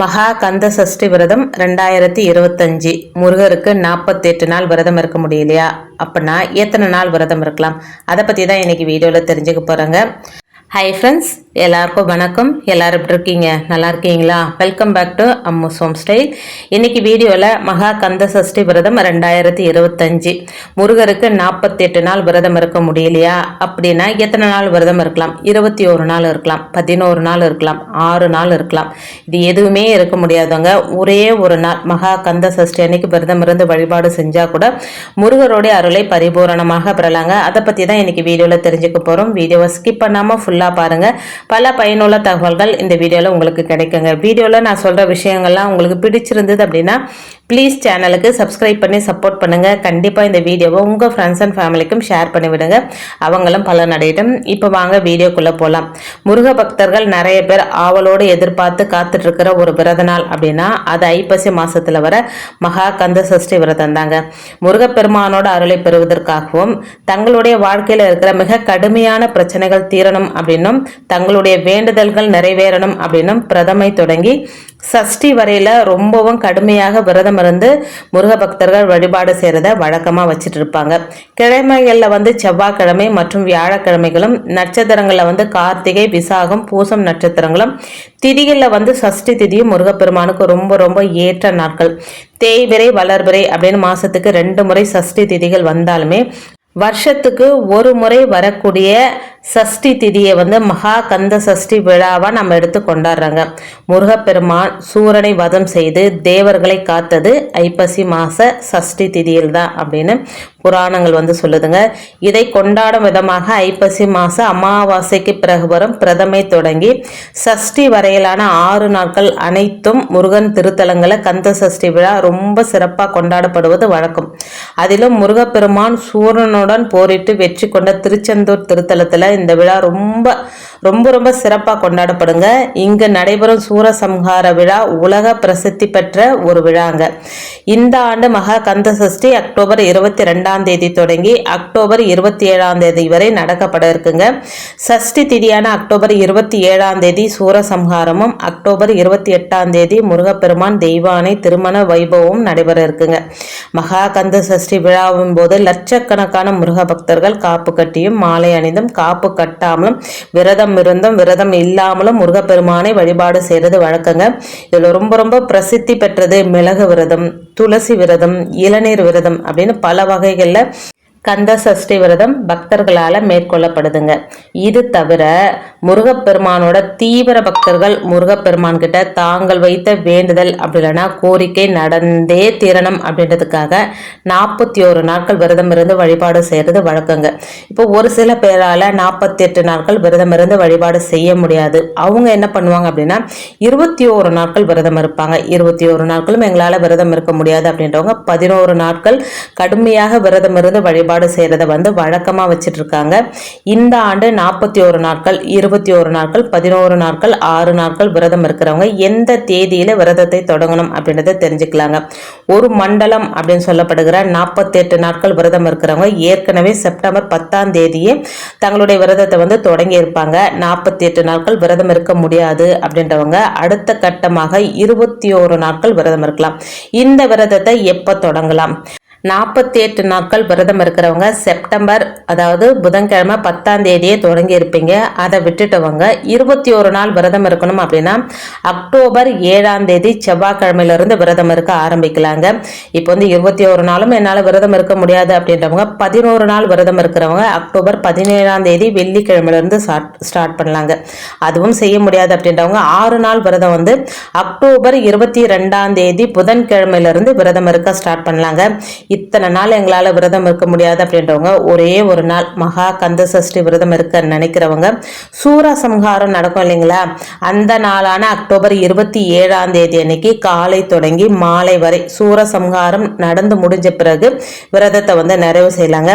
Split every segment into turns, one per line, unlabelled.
மகா கந்த சஷ்டி விரதம் ரெண்டாயிரத்தி இருபத்தஞ்சி முருகருக்கு நாற்பத்தெட்டு நாள் விரதம் இருக்க முடியலையா அப்படின்னா எத்தனை நாள் விரதம் இருக்கலாம் அதை பற்றி தான் இன்றைக்கி வீடியோவில் தெரிஞ்சுக்க போகிறேங்க ஹாய் ஃப்ரெண்ட்ஸ் எல்லாருக்கும் வணக்கம் எல்லோரும் எப்படி இருக்கீங்க நல்லா இருக்கீங்களா welcome back to Ammu's home style இன்றைக்கி வீடியோவில் மகா கந்த சஷ்டி விரதம் ரெண்டாயிரத்தி இருபத்தஞ்சி முருகருக்கு நாற்பத்தெட்டு நாள் விரதம் இருக்க முடியலையா அப்படின்னா எத்தனை நாள் விரதம் இருக்கலாம் இருபத்தி ஒரு நாள் இருக்கலாம் பதினோரு நாள் இருக்கலாம் ஆறு நாள் இருக்கலாம் இது எதுவுமே இருக்க முடியாதவங்க ஒரே ஒரு நாள் மகா கந்த சஷ்டி அன்னைக்கு விரதம் இருந்து வழிபாடு செஞ்சால் கூட முருகருடைய அருளை பரிபூரணமாக பெறலாங்க அதை பற்றி தான் இன்றைக்கி வீடியோவில் தெரிஞ்சுக்க போகிறோம் வீடியோவை ஸ்கிப் பண்ணாமல் ஃபுல் ஃபுல்லாக பாருங்கள் பல பயனுள்ள தகவல்கள் இந்த வீடியோவில் உங்களுக்கு கிடைக்குங்க வீடியோவில் நான் சொல்கிற விஷயங்கள்லாம் உங்களுக்கு பிடிச்சிருந்தது அப்படின்னா ப்ளீஸ் சேனலுக்கு சப்ஸ்கிரைப் பண்ணி சப்போர்ட் பண்ணுங்கள் கண்டிப்பாக இந்த வீடியோவை உங்கள் ஃப்ரெண்ட்ஸ் அண்ட் ஃபேமிலிக்கும் ஷேர் பண்ணிவிடுங்க அவங்களும் நடையிடும் இப்போ வாங்க வீடியோக்குள்ளே போகலாம் முருக பக்தர்கள் நிறைய பேர் ஆவலோடு எதிர்பார்த்து காத்துட்ருக்கிற ஒரு விரத நாள் அப்படின்னா அது ஐப்பசி மாதத்தில் வர மகா கந்த சஷ்டி விரதம் தாங்க முருகப்பெருமானோட அருளை பெறுவதற்காகவும் தங்களுடைய வாழ்க்கையில் இருக்கிற மிக கடுமையான பிரச்சனைகள் தீரணும் அப்படின்னும் தங்களுடைய வேண்டுதல்கள் நிறைவேறணும் அப்படின்னும் பிரதமை தொடங்கி சஷ்டி வரையில் ரொம்பவும் கடுமையாக விரதம் மருந்து முருக பக்தர்கள் வழிபாடு செய்கிறத வழக்கமாக வச்சுட்டு இருப்பாங்க கிழமைகளில் வந்து செவ்வாய்க்கிழமை மற்றும் வியாழக்கிழமைகளும் நட்சத்திரங்களில் வந்து கார்த்திகை விசாகம் பூசம் நட்சத்திரங்களும் திதிகளில் வந்து சஷ்டி திதியும் முருகப்பெருமானுக்கு ரொம்ப ரொம்ப ஏற்ற நாட்கள் தேய்விரை வளர்பிரை அப்படின்னு மாதத்துக்கு ரெண்டு முறை சஷ்டி திதிகள் வந்தாலுமே வருஷத்துக்கு ஒரு முறை வரக்கூடிய சஷ்டி திதியை வந்து மகா கந்த சஷ்டி விழாவாக நம்ம எடுத்து கொண்டாடுறாங்க முருகப்பெருமான் சூரனை வதம் செய்து தேவர்களை காத்தது ஐப்பசி மாத சஷ்டி திதியில் தான் அப்படின்னு புராணங்கள் வந்து சொல்லுதுங்க இதை கொண்டாடும் விதமாக ஐப்பசி மாத அமாவாசைக்கு பிறகு வரும் பிரதமை தொடங்கி சஷ்டி வரையிலான ஆறு நாட்கள் அனைத்தும் முருகன் திருத்தலங்களை கந்த சஷ்டி விழா ரொம்ப சிறப்பாக கொண்டாடப்படுவது வழக்கம் அதிலும் முருகப்பெருமான் சூரனுடன் போரிட்டு வெற்றி கொண்ட திருச்செந்தூர் திருத்தலத்தில் இந்த விழா ரொம்ப ரொம்ப ரொம்ப சிறப்பாக கொண்டாடப்படுங்க இங்கு நடைபெறும் சூரசம்ஹார விழா உலக பிரசித்தி பெற்ற ஒரு விழாங்க இந்த ஆண்டு மகா கந்த சஷ்டி அக்டோபர் இருபத்தி ரெண்டாம் தேதி தொடங்கி அக்டோபர் இருபத்தி ஏழாம் தேதி வரை நடக்கப்பட இருக்குங்க சஷ்டி திதியான அக்டோபர் இருபத்தி ஏழாம் தேதி சூரசம்ஹாரமும் அக்டோபர் இருபத்தி எட்டாம் தேதி முருகப்பெருமான் தெய்வானை திருமண வைபவமும் நடைபெற இருக்குங்க மகா கந்த சஷ்டி விழாவின் போது லட்சக்கணக்கான முருக பக்தர்கள் காப்பு கட்டியும் மாலை அணிந்தும் காப்பு காப்பு கட்டாமலும் விரதம் இருந்தும் விரதம் இல்லாமலும் முருகப்பெருமானை வழிபாடு செய்யறது வழக்கங்க இதில் ரொம்ப ரொம்ப பிரசித்தி பெற்றது மிளகு விரதம் துளசி விரதம் இளநீர் விரதம் அப்படின்னு பல வகைகளில் கந்த சஷ்டி விரதம் பக்தர்களால் மேற்கொள்ளப்படுதுங்க இது தவிர முருகப்பெருமானோட தீவிர பக்தர்கள் முருகப்பெருமான் கிட்ட தாங்கள் வைத்த வேண்டுதல் அப்படின்னா கோரிக்கை நடந்தே தீரணும் அப்படின்றதுக்காக நாற்பத்தி ஒரு நாட்கள் விரதம் இருந்து வழிபாடு செய்கிறது வழக்கங்க இப்போ ஒரு சில பேரால் நாற்பத்தி எட்டு நாட்கள் விரதம் இருந்து வழிபாடு செய்ய முடியாது அவங்க என்ன பண்ணுவாங்க அப்படின்னா இருபத்தி ஒரு நாட்கள் விரதம் இருப்பாங்க இருபத்தி ஒரு நாட்களும் எங்களால் விரதம் இருக்க முடியாது அப்படின்றவங்க பதினோரு நாட்கள் கடுமையாக விரதம் இருந்து வழிபாடு வழிபாடு செய்கிறத வந்து வழக்கமாக வச்சிட்ருக்காங்க இந்த ஆண்டு நாற்பத்தி ஒரு நாட்கள் இருபத்தி ஒரு நாட்கள் பதினோரு நாட்கள் ஆறு நாட்கள் விரதம் இருக்கிறவங்க எந்த தேதியில் விரதத்தை தொடங்கணும் அப்படின்றத தெரிஞ்சுக்கலாங்க ஒரு மண்டலம் அப்படின்னு சொல்லப்படுகிற நாற்பத்தெட்டு நாட்கள் விரதம் இருக்கிறவங்க ஏற்கனவே செப்டம்பர் பத்தாம் தேதியே தங்களுடைய விரதத்தை வந்து தொடங்கி இருப்பாங்க நாற்பத்தி எட்டு நாட்கள் விரதம் இருக்க முடியாது அப்படின்றவங்க அடுத்த கட்டமாக இருபத்தி ஒரு நாட்கள் விரதம் இருக்கலாம் இந்த விரதத்தை எப்போ தொடங்கலாம் நாற்பத்தி எட்டு நாட்கள் விரதம் இருக்கிறவங்க செப்டம்பர் அதாவது புதன்கிழமை பத்தாம் தேதியே தொடங்கி இருப்பீங்க அதை விட்டுட்டவங்க இருபத்தி ஒரு நாள் விரதம் இருக்கணும் அப்படின்னா அக்டோபர் ஏழாம் தேதி செவ்வாய்க்கிழமையிலிருந்து விரதம் இருக்க ஆரம்பிக்கலாங்க இப்போ வந்து இருபத்தி ஒரு நாளும் என்னால் விரதம் இருக்க முடியாது அப்படின்றவங்க பதினோரு நாள் விரதம் இருக்கிறவங்க அக்டோபர் பதினேழாம் தேதி வெள்ளிக்கிழமையிலிருந்து ஸ்டார்ட் பண்ணலாங்க அதுவும் செய்ய முடியாது அப்படின்றவங்க ஆறு நாள் விரதம் வந்து அக்டோபர் இருபத்தி ரெண்டாம் தேதி புதன்கிழமையிலிருந்து விரதம் இருக்க ஸ்டார்ட் பண்ணலாங்க இத்தனை நாள் எங்களால் விரதம் இருக்க முடியாது அப்படின்றவங்க ஒரே ஒரு நாள் மகா கந்த சஷ்டி விரதம் இருக்க நினைக்கிறவங்க சூரசம்ஹாரம் நடக்கும் இல்லைங்களா அந்த நாளான அக்டோபர் இருபத்தி ஏழாம் தேதி அன்னைக்கு காலை தொடங்கி மாலை வரை சூரசம்ஹாரம் நடந்து முடிஞ்ச பிறகு விரதத்தை வந்து நிறைவு செய்யலாங்க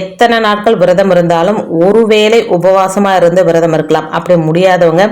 எத்தனை நாட்கள் விரதம் இருந்தாலும் ஒருவேளை உபவாசமாக இருந்து விரதம் இருக்கலாம் அப்படி முடியாதவங்க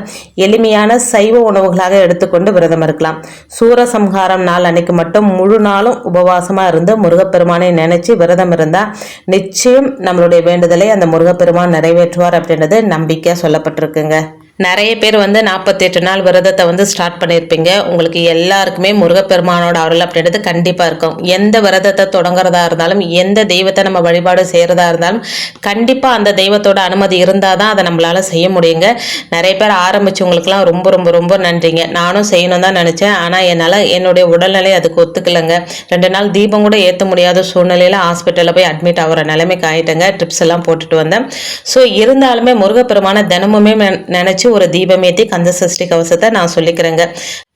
எளிமையான சைவ உணவுகளாக எடுத்துக்கொண்டு விரதம் இருக்கலாம் சூரசம்ஹாரம் நாள் அன்னைக்கு மட்டும் முழு நாளும் உபவாசமாக இருந்து முருக முருகப்பெருமானை நினைச்சு விரதம் இருந்தால் நிச்சயம் நம்மளுடைய வேண்டுதலை அந்த முருகப்பெருமான் நிறைவேற்றுவார் அப்படின்றது நம்பிக்கையா சொல்லப்பட்டிருக்குங்க நிறைய பேர் வந்து நாற்பத்தெட்டு நாள் விரதத்தை வந்து ஸ்டார்ட் பண்ணியிருப்பீங்க உங்களுக்கு எல்லாருக்குமே முருகப்பெருமானோட அருள் அப்படின்றது கண்டிப்பாக இருக்கும் எந்த விரதத்தை தொடங்குறதா இருந்தாலும் எந்த தெய்வத்தை நம்ம வழிபாடு செய்கிறதா இருந்தாலும் கண்டிப்பாக அந்த தெய்வத்தோட அனுமதி இருந்தால் தான் அதை நம்மளால் செய்ய முடியுங்க நிறைய பேர் ஆரம்பித்தவங்களுக்குலாம் ரொம்ப ரொம்ப ரொம்ப நன்றிங்க நானும் செய்யணும் தான் நினச்சேன் ஆனால் என்னால் என்னுடைய உடல்நிலை அதுக்கு ஒத்துக்கலைங்க ரெண்டு நாள் தீபம் கூட ஏற்ற முடியாத சூழ்நிலையில் ஹாஸ்பிட்டலில் போய் அட்மிட் ஆகிற நிலைமைக்கு ஆகிட்டேங்க ட்ரிப்ஸ் எல்லாம் போட்டுட்டு வந்தேன் ஸோ இருந்தாலுமே முருகப்பெருமான தினமுமே நினச்சி வச்சு ஒரு தீபமேத்தி கந்த சஷ்டி கவசத்தை நான் சொல்லிக்கிறேங்க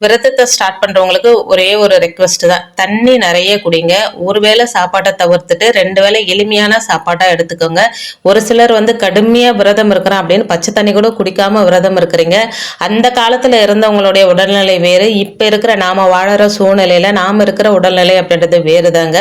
விரதத்தை ஸ்டார்ட் பண்றவங்களுக்கு ஒரே ஒரு ரெக்வஸ்ட் தான் தண்ணி நிறைய குடிங்க ஒரு வேளை சாப்பாட்டை தவிர்த்துட்டு ரெண்டு வேளை எளிமையான சாப்பாட்டா எடுத்துக்கோங்க ஒரு சிலர் வந்து கடுமையா விரதம் இருக்கிறான் அப்படின்னு பச்சை தண்ணி கூட குடிக்காம விரதம் இருக்கிறீங்க அந்த காலத்துல இருந்தவங்களுடைய உடல்நிலை வேறு இப்ப இருக்கிற நாம வாழற சூழ்நிலையில நாம இருக்கிற உடல்நிலை அப்படின்றது வேறு தாங்க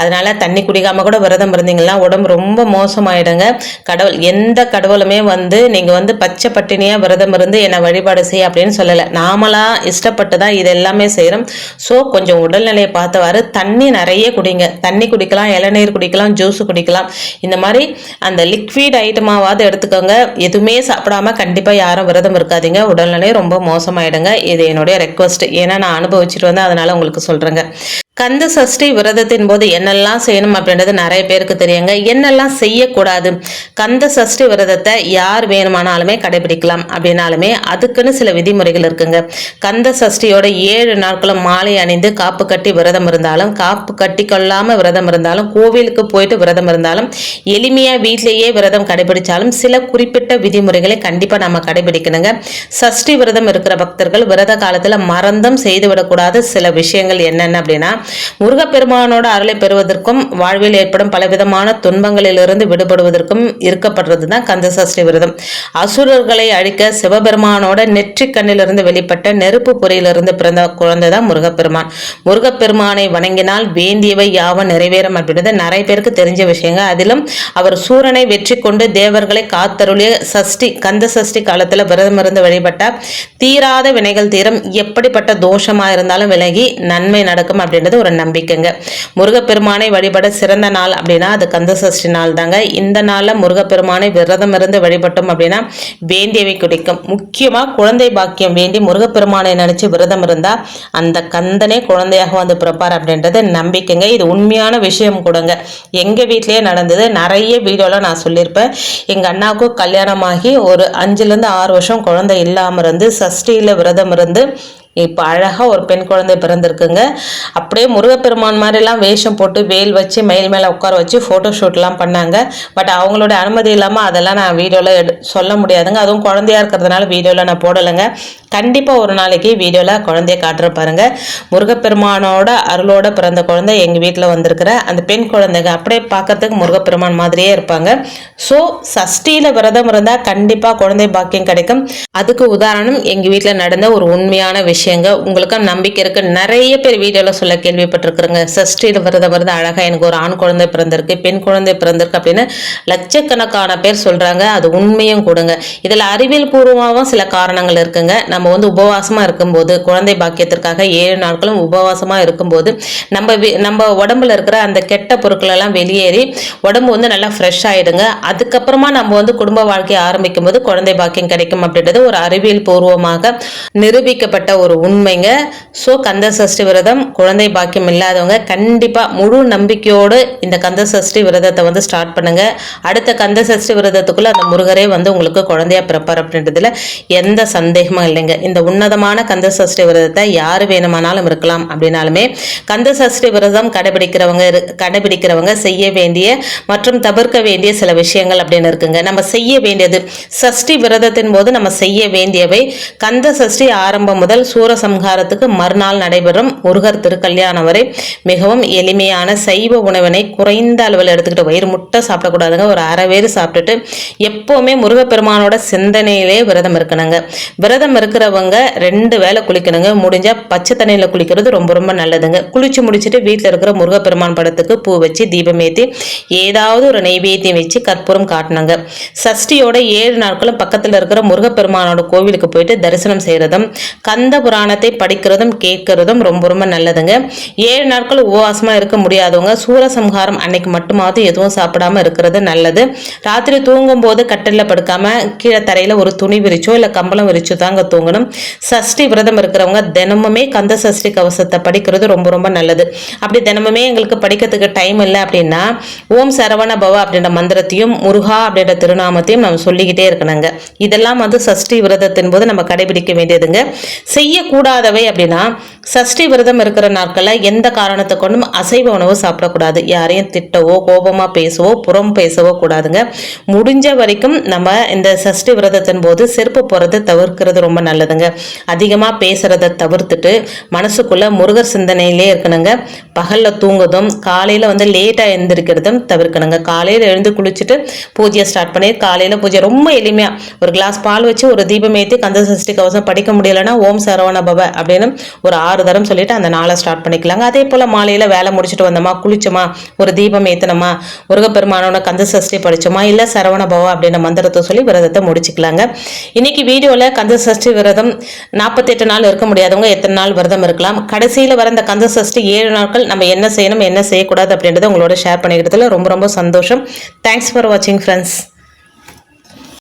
அதனால தண்ணி குடிக்காம கூட விரதம் இருந்தீங்கன்னா உடம்பு ரொம்ப மோசமாயிடுங்க கடவுள் எந்த கடவுளுமே வந்து நீங்க வந்து பச்சை பட்டினியா விரதம் இருந்து என்னை வழிபாடு செய்ய அப்படின்னு சொல்லலை நாமளா இஷ்ட கஷ்டப்பட்டு தான் இது எல்லாமே செய்கிறோம் ஸோ கொஞ்சம் உடல்நிலையை பார்த்தவாறு தண்ணி நிறைய குடிங்க தண்ணி குடிக்கலாம் இளநீர் குடிக்கலாம் ஜூஸ் குடிக்கலாம் இந்த மாதிரி அந்த லிக்விட் ஐட்டமாவது எடுத்துக்கோங்க எதுவுமே சாப்பிடாம கண்டிப்பாக யாரும் விரதம் இருக்காதீங்க உடல்நிலை ரொம்ப மோசமாயிடுங்க இது என்னுடைய ரெக்வஸ்ட் ஏன்னா நான் அனுபவிச்சுட்டு வந்தேன் அதனால் உங்களுக்கு சொல்கிறேங்க கந்த சஷ்டி விரதத்தின் போது என்னெல்லாம் செய்யணும் அப்படின்றது நிறைய பேருக்கு தெரியுங்க என்னெல்லாம் செய்யக்கூடாது கந்த சஷ்டி விரதத்தை யார் வேணுமானாலுமே கடைபிடிக்கலாம் அப்படின்னாலுமே அதுக்குன்னு சில விதிமுறைகள் இருக்குங்க கந்த சஷ்டியோட ஏழு நாட்களும் மாலை அணிந்து காப்பு கட்டி விரதம் இருந்தாலும் காப்பு கட்டி கொள்ளாமல் விரதம் இருந்தாலும் கோவிலுக்கு போயிட்டு விரதம் இருந்தாலும் எளிமையாக வீட்டிலேயே விரதம் கடைபிடிச்சாலும் சில குறிப்பிட்ட விதிமுறைகளை கண்டிப்பாக நம்ம கடைபிடிக்கணுங்க சஷ்டி விரதம் இருக்கிற பக்தர்கள் விரத காலத்தில் மறந்தும் செய்துவிடக்கூடாத சில விஷயங்கள் என்னென்ன அப்படின்னா முருகப்பெருமானோட அருளை பெறுவதற்கும் வாழ்வில் ஏற்படும் பலவிதமான துன்பங்களிலிருந்து விடுபடுவதற்கும் இருக்கப்படுறதுதான் தான் கந்தசஷ்டி விரதம் அசுரர்களை அழிக்க சிவபெருமானோட நெற்றி கண்ணிலிருந்து வெளிப்பட்ட நெருப்பு பொறியிலிருந்து பிறந்த குழந்தைதான் முருகப்பெருமான் முருகப்பெருமானை வணங்கினால் வேண்டியவை யாவும் நிறைவேறும் அப்படின்றது நிறைய பேருக்கு தெரிஞ்ச விஷயங்க அதிலும் அவர் சூரனை வெற்றி கொண்டு தேவர்களை காத்தருளிய சஷ்டி கந்த சஷ்டி காலத்துல விரதம் இருந்து வழிபட்ட தீராத வினைகள் தீரம் எப்படிப்பட்ட தோஷமா இருந்தாலும் விலகி நன்மை நடக்கும் அப்படின்றது ஒரு நம்பிக்கைங்க முருகப்பெருமானை வழிபட சிறந்த நாள் அப்படின்னா அது கந்த சஷ்டி நாள் தாங்க இந்த நாளில் முருகப்பெருமானை விரதம் இருந்து வழிபட்டோம் அப்படின்னா வேண்டியவை குடிக்கும் முக்கியமாக குழந்தை பாக்கியம் வேண்டி முருகப்பெருமானை நினச்சி விரதம் இருந்தால் அந்த கந்தனே குழந்தையாக வந்து பிறப்பார் அப்படின்றது நம்பிக்கைங்க இது உண்மையான விஷயம் கொடுங்க எங்கள் வீட்லேயே நடந்தது நிறைய வீடியோவில் நான் சொல்லியிருப்பேன் எங்கள் அண்ணாவுக்கும் கல்யாணமாகி ஒரு அஞ்சுலேருந்து ஆறு வருஷம் குழந்தை இல்லாமல் இருந்து சஷ்டியில் விரதம் இருந்து இப்போ அழகாக ஒரு பெண் குழந்தை பிறந்திருக்குங்க அப்படியே முருகப்பெருமான் மாதிரிலாம் வேஷம் போட்டு வேல் வச்சு மயில் மேலே உட்கார வச்சு ஃபோட்டோ ஷூட்லாம் பண்ணாங்க பட் அவங்களோட அனுமதி இல்லாமல் அதெல்லாம் நான் வீடியோவில் எடு சொல்ல முடியாதுங்க அதுவும் குழந்தையாக இருக்கிறதுனால வீடியோவில் நான் போடலைங்க கண்டிப்பாக ஒரு நாளைக்கு வீடியோவில் குழந்தைய காட்டுற பாருங்க முருகப்பெருமானோட அருளோட பிறந்த குழந்தை எங்கள் வீட்டில் வந்திருக்கிற அந்த பெண் குழந்தைங்க அப்படியே பார்க்கறதுக்கு முருகப்பெருமான் மாதிரியே இருப்பாங்க ஸோ சஷ்டியில் விரதம் இருந்தால் கண்டிப்பாக குழந்தை பாக்கியம் கிடைக்கும் அதுக்கு உதாரணம் எங்கள் வீட்டில் நடந்த ஒரு உண்மையான விஷயம் விஷயங்க உங்களுக்கு நம்பிக்கை இருக்கு நிறைய பேர் வீடியோல சொல்ல கேள்விப்பட்டிருக்கிறேங்க சஷ்டியில் விரத விரதம் அழகாக எனக்கு ஒரு ஆண் குழந்தை பிறந்திருக்கு பெண் குழந்தை பிறந்திருக்கு அப்படின்னு லட்சக்கணக்கான பேர் சொல்றாங்க அது உண்மையும் கொடுங்க இதில் அறிவியல் பூர்வமாகவும் சில காரணங்கள் இருக்குங்க நம்ம வந்து உபவாசமாக இருக்கும்போது குழந்தை பாக்கியத்திற்காக ஏழு நாட்களும் உபவாசமாக இருக்கும்போது நம்ம நம்ம உடம்புல இருக்கிற அந்த கெட்ட பொருட்கள் எல்லாம் வெளியேறி உடம்பு வந்து நல்லா ஃப்ரெஷ் ஆகிடுங்க அதுக்கப்புறமா நம்ம வந்து குடும்ப வாழ்க்கையை ஆரம்பிக்கும் போது குழந்தை பாக்கியம் கிடைக்கும் அப்படின்றது ஒரு அறிவியல் பூர்வமாக நிரூபிக்கப்பட்ட ஒரு ஒரு உண்மைங்க ஸோ கந்த சஷ்டி விரதம் குழந்தை பாக்கியம் இல்லாதவங்க கண்டிப்பாக முழு நம்பிக்கையோடு இந்த கந்த சஷ்டி விரதத்தை வந்து ஸ்டார்ட் பண்ணுங்கள் அடுத்த கந்த சஷ்டி விரதத்துக்குள்ளே அந்த முருகரே வந்து உங்களுக்கு குழந்தையாக பிறப்பார் அப்படின்றதுல எந்த சந்தேகமும் இல்லைங்க இந்த உன்னதமான கந்த சஷ்டி விரதத்தை யார் வேணுமானாலும் இருக்கலாம் அப்படின்னாலுமே கந்த சஷ்டி விரதம் கடைபிடிக்கிறவங்க கடைபிடிக்கிறவங்க செய்ய வேண்டிய மற்றும் தவிர்க்க வேண்டிய சில விஷயங்கள் அப்படின்னு இருக்குங்க நம்ம செய்ய வேண்டியது சஷ்டி விரதத்தின் போது நம்ம செய்ய வேண்டியவை கந்த சஷ்டி ஆரம்பம் முதல் சூரசம்ஹாரத்துக்கு மறுநாள் நடைபெறும் முருகர் திருக்கல்யாணம் வரை மிகவும் எளிமையான சைவ உணவினை குறைந்த அளவில் எடுத்துக்கிட்டு வயிறு முட்டை சாப்பிடக்கூடாதுங்க ஒரு அரை வேறு சாப்பிட்டுட்டு எப்போவுமே முருகப்பெருமானோட சிந்தனையிலே விரதம் இருக்கணுங்க விரதம் இருக்கிறவங்க ரெண்டு வேலை குளிக்கணுங்க முடிஞ்சால் பச்சை தண்ணியில் குளிக்கிறது ரொம்ப ரொம்ப நல்லதுங்க குளிச்சு முடிச்சுட்டு வீட்டில் இருக்கிற முருகப்பெருமான் படத்துக்கு பூ வச்சு தீபம் ஏற்றி ஏதாவது ஒரு நெய்வேத்தியம் வச்சு கற்பூரம் காட்டினாங்க சஷ்டியோட ஏழு நாட்களும் பக்கத்தில் இருக்கிற முருகப்பெருமானோட கோவிலுக்கு போயிட்டு தரிசனம் செய்கிறதும் கந்த புராணத்தை படிக்கிறதும் கேட்கறதும் ரொம்ப ரொம்ப நல்லதுங்க ஏழு நாட்கள் உபவாசமாக இருக்க முடியாதவங்க சூரசம்ஹாரம் அன்னைக்கு மட்டுமாவது எதுவும் சாப்பிடாம இருக்கிறது நல்லது ராத்திரி தூங்கும் போது கட்டிலில் படுக்காம கீழே தரையில் ஒரு துணி விரிச்சோ இல்லை கம்பளம் விரிச்சோ தாங்க தூங்கணும் சஷ்டி விரதம் இருக்கிறவங்க தினமுமே கந்த சஷ்டி கவசத்தை படிக்கிறது ரொம்ப ரொம்ப நல்லது அப்படி தினமுமே எங்களுக்கு படிக்கிறதுக்கு டைம் இல்லை அப்படின்னா ஓம் சரவண பவ அப்படின்ற மந்திரத்தையும் முருகா அப்படின்ற திருநாமத்தையும் நம்ம சொல்லிக்கிட்டே இருக்கணுங்க இதெல்லாம் வந்து சஷ்டி விரதத்தின் போது நம்ம கடைபிடிக்க வேண்டியதுங்க செய்ய செய்யக்கூடாதவை அப்படின்னா சஷ்டி விரதம் இருக்கிற நாட்களில் எந்த காரணத்தை கொண்டும் அசைவ உணவு சாப்பிடக்கூடாது யாரையும் திட்டவோ கோபமாக பேசவோ புறம் பேசவோ கூடாதுங்க முடிஞ்ச வரைக்கும் நம்ம இந்த சஷ்டி விரதத்தின் போது செருப்பு போகிறத தவிர்க்கிறது ரொம்ப நல்லதுங்க அதிகமாக பேசுகிறத தவிர்த்துட்டு மனசுக்குள்ளே முருகர் சிந்தனையிலே இருக்கணுங்க பகலில் தூங்குதும் காலையில் வந்து லேட்டாக எழுந்திருக்கிறதும் தவிர்க்கணுங்க காலையில் எழுந்து குளிச்சுட்டு பூஜையை ஸ்டார்ட் பண்ணி காலையில் பூஜை ரொம்ப எளிமையாக ஒரு கிளாஸ் பால் வச்சு ஒரு தீபம் ஏற்றி கந்த சஷ்டி கவசம் படிக்க முடியலைன்னா ஓம் சரவண பவ அப்படின்னு ஒரு ஆறு தரம் சொல்லிட்டு அந்த நாளை ஸ்டார்ட் பண்ணிக்கலாங்க அதே போல் மாலையில் வேலை முடிச்சுட்டு வந்தோமா குளிச்சோமா ஒரு தீபம் ஏத்தனமா முருகப்பெருமானோட கந்த சஷ்டி படித்தோமா இல்லை சரவணபவ அப்படின்ற மந்திரத்தை சொல்லி விரதத்தை முடிச்சுக்கலாங்க இன்னைக்கு வீடியோவில் கந்த சஷ்டி விரதம் நாற்பத்தெட்டு நாள் இருக்க முடியாதவங்க எத்தனை நாள் விரதம் இருக்கலாம் கடைசியில் வர இந்த கந்த சஷ்டி ஏழு நாட்கள் நம்ம என்ன செய்யணும் என்ன செய்யக்கூடாது அப்படின்றத உங்களோட ஷேர் பண்ணிக்கிறதுல ரொம்ப ரொம்ப சந்தோஷம் தேங்க்ஸ் ஃபார் வாட்சிங் ஃப்ரெண்ட்ஸ்